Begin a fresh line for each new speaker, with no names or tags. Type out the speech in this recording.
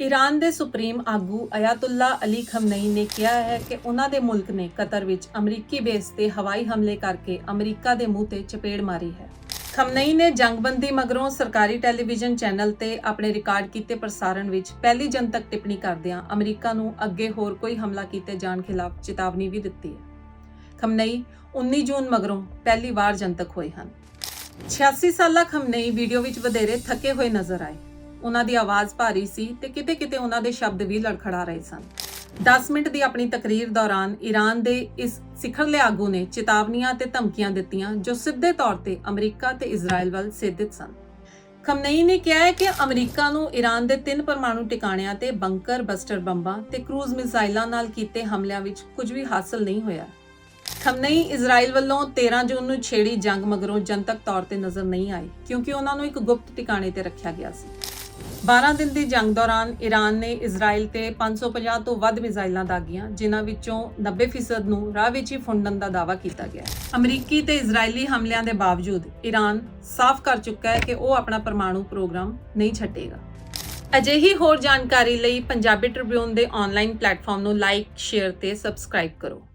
Iran ਦੇ supreme ਆਗੂ ਅਯਾਤੁੱਲਾ ਅਲੀ ਖਮਨਈ ਨੇ ਕਿਹਾ ਹੈ ਕਿ ਉਹਨਾਂ ਦੇ ਮੁਲਕ ਨੇ ਕਤਰ ਵਿੱਚ ਅਮਰੀਕੀ ਬੇਸ ਤੇ ਹਵਾਈ ਹਮਲੇ ਕਰਕੇ ਅਮਰੀਕਾ ਦੇ ਮੂੰਹ ਤੇ ਚਪੇੜ ਮਾਰੀ ਹੈ। ਖਮਨਈ ਨੇ ਜੰਗਬੰਦੀ ਮਗਰੋਂ ਸਰਕਾਰੀ ਟੈਲੀਵਿਜ਼ਨ ਚੈਨਲ ਤੇ ਆਪਣੇ ਰਿਕਾਰਡ ਕੀਤੇ ਪ੍ਰਸਾਰਣ ਵਿੱਚ ਪਹਿਲੀ ਜਨਤਕ ਟਿੱਪਣੀ ਕਰਦਿਆਂ ਅਮਰੀਕਾ ਨੂੰ ਅੱਗੇ ਹੋਰ ਕੋਈ ਹਮਲਾ ਕੀਤੇ ਜਾਣ ਖਿਲਾਫ ਚੇਤਾਵਨੀ ਵੀ ਦਿੱਤੀ ਹੈ। ਖਮਨਈ 19 ਜੂਨ ਮਗਰੋਂ ਪਹਿਲੀ ਵਾਰ ਜਨਤਕ ਹੋਏ ਹਨ। 86 ਸਾਲਾ ਖਮਨਈ ਵੀਡੀਓ ਵਿੱਚ ਵਧੇਰੇ ਥੱਕੇ ਹੋਏ ਨਜ਼ਰ ਆਏ। ਉਹਨਾਂ ਦੀ ਆਵਾਜ਼ ਭਾਰੀ ਸੀ ਤੇ ਕਿਤੇ-ਕਿਤੇ ਉਹਨਾਂ ਦੇ ਸ਼ਬਦ ਵੀ ਲੜਖੜਾ ਰਹੇ ਸਨ। 10 ਮਿੰਟ ਦੀ ਆਪਣੀ ਤਕਰੀਰ ਦੌਰਾਨ ਈਰਾਨ ਦੇ ਇਸ ਸਿਖਰਲੇ ਆਗੂ ਨੇ ਚੇਤਾਵਨੀਆਂ ਤੇ ਧਮਕੀਆਂ ਦਿੱਤੀਆਂ ਜੋ ਸਿੱਧੇ ਤੌਰ ਤੇ ਅਮਰੀਕਾ ਤੇ ਇਜ਼ਰਾਈਲ ਵੱਲ ਸੇਧਿਤ ਸਨ। ਖਮਨਈ ਨੇ ਕਿਹਾ ਹੈ ਕਿ ਅਮਰੀਕਾ ਨੂੰ ਈਰਾਨ ਦੇ ਤਿੰਨ ਪਰਮਾਣੂ ਟਿਕਾਣਿਆਂ ਤੇ ਬੰਕਰ, ਬਸਟਰ ਬੰਬਾਂ ਤੇ ਕਰੂਜ਼ ਮਿਜ਼ਾਈਲਾਂ ਨਾਲ ਕੀਤੇ ਹਮਲਿਆਂ ਵਿੱਚ ਕੁਝ ਵੀ ਹਾਸਲ ਨਹੀਂ ਹੋਇਆ। ਖਮਨਈ ਇਜ਼ਰਾਈਲ ਵੱਲੋਂ 13 ਜੂਨ ਨੂੰ ਛੇੜੀ ਜੰਗ ਮਗਰੋਂ ਜਨਤਕ ਤੌਰ ਤੇ ਨਜ਼ਰ ਨਹੀਂ ਆਏ ਕਿਉਂਕਿ ਉਹਨਾਂ ਨੂੰ ਇੱਕ ਗੁਪਤ ਟਿਕਾਣੇ ਤੇ ਰੱਖਿਆ ਗਿਆ ਸੀ। 12 ਦਿਨ ਦੀ ਜੰਗ ਦੌਰਾਨ ਈਰਾਨ ਨੇ ਇਜ਼ਰਾਈਲ ਤੇ 550 ਤੋਂ ਵੱਧ ਮਿਜ਼ਾਈਲਾਂ ਦਾਗੀਆਂ, ਜਿਨ੍ਹਾਂ ਵਿੱਚੋਂ 90% ਨੂੰ ਰਾਹ ਵਿੱਚ ਹੀ ਫੁੰਡਣ ਦਾ ਦਾਅਵਾ ਕੀਤਾ ਗਿਆ ਹੈ। ਅਮਰੀਕੀ ਤੇ ਇਜ਼ਰਾਈਲੀ ਹਮਲਿਆਂ ਦੇ ਬਾਵਜੂਦ ਈਰਾਨ ਸਾਫ਼ ਕਰ ਚੁੱਕਾ ਹੈ ਕਿ ਉਹ ਆਪਣਾ ਪਰਮਾਣੂ ਪ੍ਰੋਗਰਾਮ ਨਹੀਂ ਛੱਡੇਗਾ। ਅਜਿਹੀ ਹੋਰ ਜਾਣਕਾਰੀ ਲਈ ਪੰਜਾਬੀ ਟ੍ਰਿਬਿਊਨ ਦੇ ਆਨਲਾਈਨ ਪਲੇਟਫਾਰਮ ਨੂੰ ਲਾਈਕ ਸ਼ੇਅਰ ਤੇ ਸਬਸਕ੍ਰਾਈਬ ਕਰੋ।